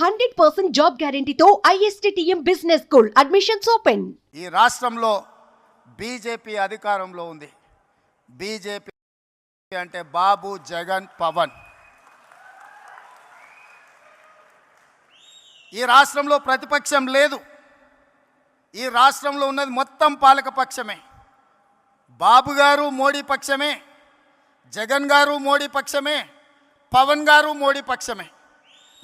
Hundred percent job గ్యారంటీతో ISTM business school admissions open. ఈ రాష్ట్రంలో BJP అధికారంలో ఉంది. బీజేపీ అంటే బాబు జగన్ పవన్. ఈ రాష్ట్రంలో ప్రతిపక్షం లేదు. ఈ రాష్ట్రంలో ఉన్నది మొత్తం పాలక పక్షమే. బాబు గారు మోడీ పక్షమే. జగన్ గారు మోడీ పక్షమే. పవన్ గారు మోడీ పక్షమే.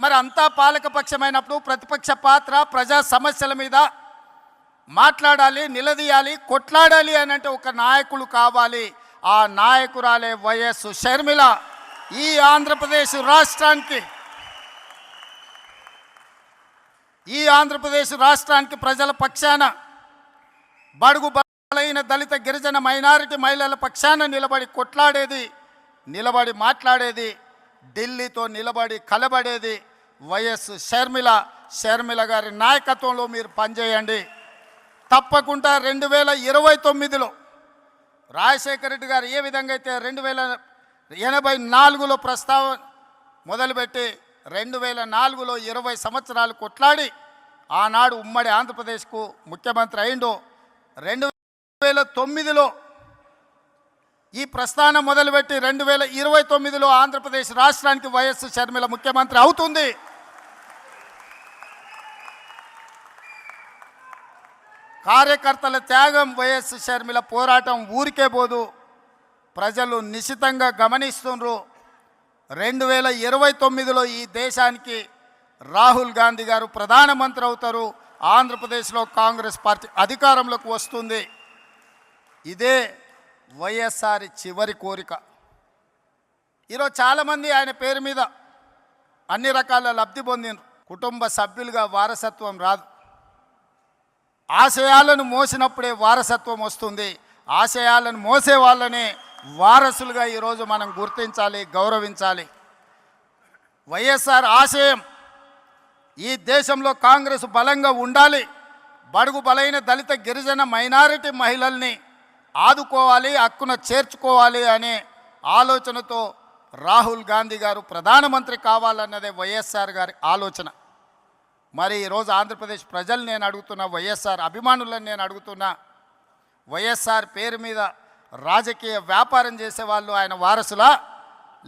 మరి అంతా పాలకపక్షమైనప్పుడు ప్రతిపక్ష పాత్ర ప్రజా సమస్యల మీద మాట్లాడాలి నిలదీయాలి కొట్లాడాలి అని అంటే ఒక నాయకులు కావాలి. ఆ నాయకురాలే వైఎస్ షర్మిల. ఈ ఆంధ్రప్రదేశ్ రాష్ట్రానికి ఈ ఆంధ్రప్రదేశ్ రాష్ట్రానికి ప్రజల పక్షాన బడుగు బలైన దళిత గిరిజన మైనారిటీ మహిళల పక్షాన నిలబడి కొట్లాడేది నిలబడి మాట్లాడేది ఢిల్లీతో నిలబడి కలబడేది వైఎస్ షర్మిల. షర్మిల గారి నాయకత్వంలో మీరు పనిచేయండి. తప్పకుండా రెండు వేల ఇరవై తొమ్మిదిలో రాజశేఖర రెడ్డి గారు ఏ విధంగా అయితే రెండు వేల ఎనభై నాలుగులో ప్రస్తావన మొదలుపెట్టి రెండు వేల నాలుగులో ఇరవై సంవత్సరాలు కొట్లాడి ఆనాడు ఉమ్మడి ఆంధ్రప్రదేశ్కు ముఖ్యమంత్రి అయిండు. రెండు వేల తొమ్మిదిలో ఈ ప్రస్థానం మొదలుపెట్టి రెండు వేల ఇరవై తొమ్మిదిలో ఆంధ్రప్రదేశ్ రాష్ట్రానికి వైఎస్ షర్మిల ముఖ్యమంత్రి అవుతుంది. కార్యకర్తల త్యాగం వైఎస్ షర్మిల పోరాటం ఊరికే పోదు. ప్రజలు నిశితంగా గమనిస్తుండ్రు. రెండు వేల ఇరవై తొమ్మిదిలో ఈ దేశానికి రాహుల్ గాంధీ గారు ప్రధానమంత్రి అవుతారు. ఆంధ్రప్రదేశ్లో కాంగ్రెస్ పార్టీ అధికారంలోకి వస్తుంది. ఇదే వైఎస్ఆర్ చివరి కోరిక. ఈరోజు చాలామంది ఆయన పేరు మీద అన్ని రకాల లబ్ధి పొందిన కుటుంబ సభ్యులుగా వారసత్వం రాదు. ఆశయాలను మోసినప్పుడే వారసత్వం వస్తుంది. ఆశయాలను మోసే వాళ్ళనే వారసులుగా ఈరోజు మనం గుర్తించాలి గౌరవించాలి. వైఎస్ఆర్ ఆశయం ఈ దేశంలో కాంగ్రెస్ బలంగా ఉండాలి. బడుగు బలైన దళిత గిరిజన మైనారిటీ మహిళల్ని ఆదుకోవాలి హక్కున చేర్చుకోవాలి అనే ఆలోచనతో రాహుల్ గాంధీ గారు ప్రధానమంత్రి కావాలన్నదే వైఎస్ఆర్ గారి ఆలోచన. మరి ఈరోజు ఆంధ్రప్రదేశ్ ప్రజలు నేను అడుగుతున్న వైఎస్ఆర్ అభిమానులను నేను అడుగుతున్నా వైఎస్ఆర్ పేరు మీద రాజకీయ వ్యాపారం చేసేవాళ్ళు ఆయన వారసులా?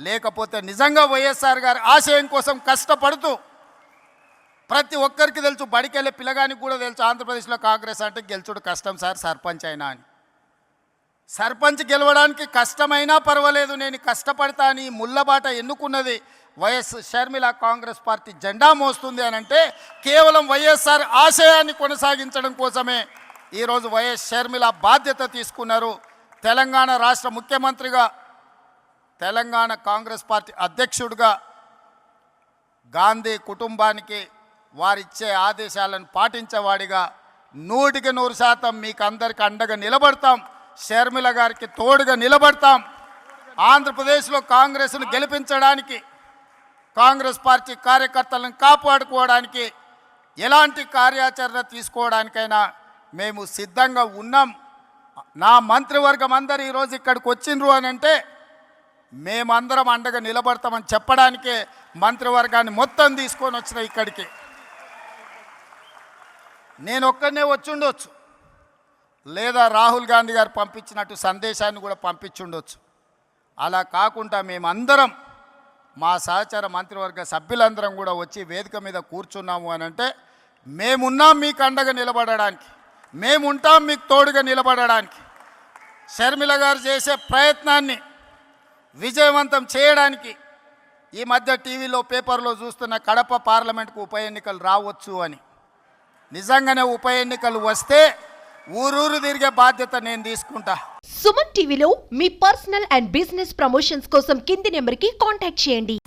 లేకపోతే నిజంగా వైఎస్ఆర్ గారి ఆశయం కోసం కష్టపడుతూ ప్రతి ఒక్కరికి తెలుసు బడికెళ్ళే పిల్లగానికి కూడా తెలుసు ఆంధ్రప్రదేశ్లో కాంగ్రెస్ అంటే గెలుచుడు కష్టం సార్ సర్పంచ్ అయినా అని. సర్పంచ్ గెలవడానికి కష్టమైనా పర్వాలేదు నేను కష్టపడతా అని ముళ్ళబాట ఎన్నుకున్నది వైఎస్ షర్మిల కాంగ్రెస్ పార్టీ జెండా మోస్తుంది అని అంటే కేవలం వైఎస్ఆర్ ఆశయాన్ని కొనసాగించడం కోసమే ఈరోజు వైఎస్ షర్మిల బాధ్యత తీసుకున్నారు. తెలంగాణ రాష్ట్ర ముఖ్యమంత్రిగా తెలంగాణ కాంగ్రెస్ పార్టీ అధ్యక్షుడిగా గాంధీ కుటుంబానికి వారిచ్చే ఆదేశాలను పాటించేవాడిగా నూటికి నూరు శాతం మీకు అందరికీ అండగా నిలబడతాం. షర్మిల గారికి తోడుగా నిలబడతాం. ఆంధ్రప్రదేశ్లో కాంగ్రెస్ను గెలిపించడానికి కాంగ్రెస్ పార్టీ కార్యకర్తలను కాపాడుకోవడానికి ఎలాంటి కార్యాచరణ తీసుకోవడానికైనా మేము సిద్ధంగా ఉన్నాం. నా మంత్రివర్గం అందరు ఈరోజు ఇక్కడికి వచ్చిండ్రు అని అంటే మేమందరం అండగా నిలబడతామని చెప్పడానికే మంత్రివర్గాన్ని మొత్తం తీసుకొని వచ్చిన ఇక్కడికి. నేను ఒక్కడనే వచ్చుండొచ్చు లేదా రాహుల్ గాంధీ గారు పంపించినట్టు సందేశాన్ని కూడా పంపించుండొచ్చు. అలా కాకుండా మేమందరం మా సహచార మంత్రివర్గ సభ్యులందరం కూడా వచ్చి వేదిక మీద కూర్చున్నాము అని అంటే మేమున్నాం మీకు అండగా నిలబడడానికి మేముంటాం మీకు తోడుగా నిలబడడానికి. షర్మిల గారు చేసే ప్రయత్నాన్ని విజయవంతం చేయడానికి ఈ మధ్య టీవీలో పేపర్లో చూస్తున్న కడప పార్లమెంట్కు ఉప ఎన్నికలు రావచ్చు అని. నిజంగానే ఉప ఎన్నికలు వస్తే ఊరూరు తిరిగే బాధ్యత నేను తీసుకుంటా. సుమన్ టీవీలో మీ పర్సనల్ అండ్ బిజినెస్ ప్రమోషన్స్ కోసం కింది నెంబర్కి కాంటాక్ట్ చేయండి.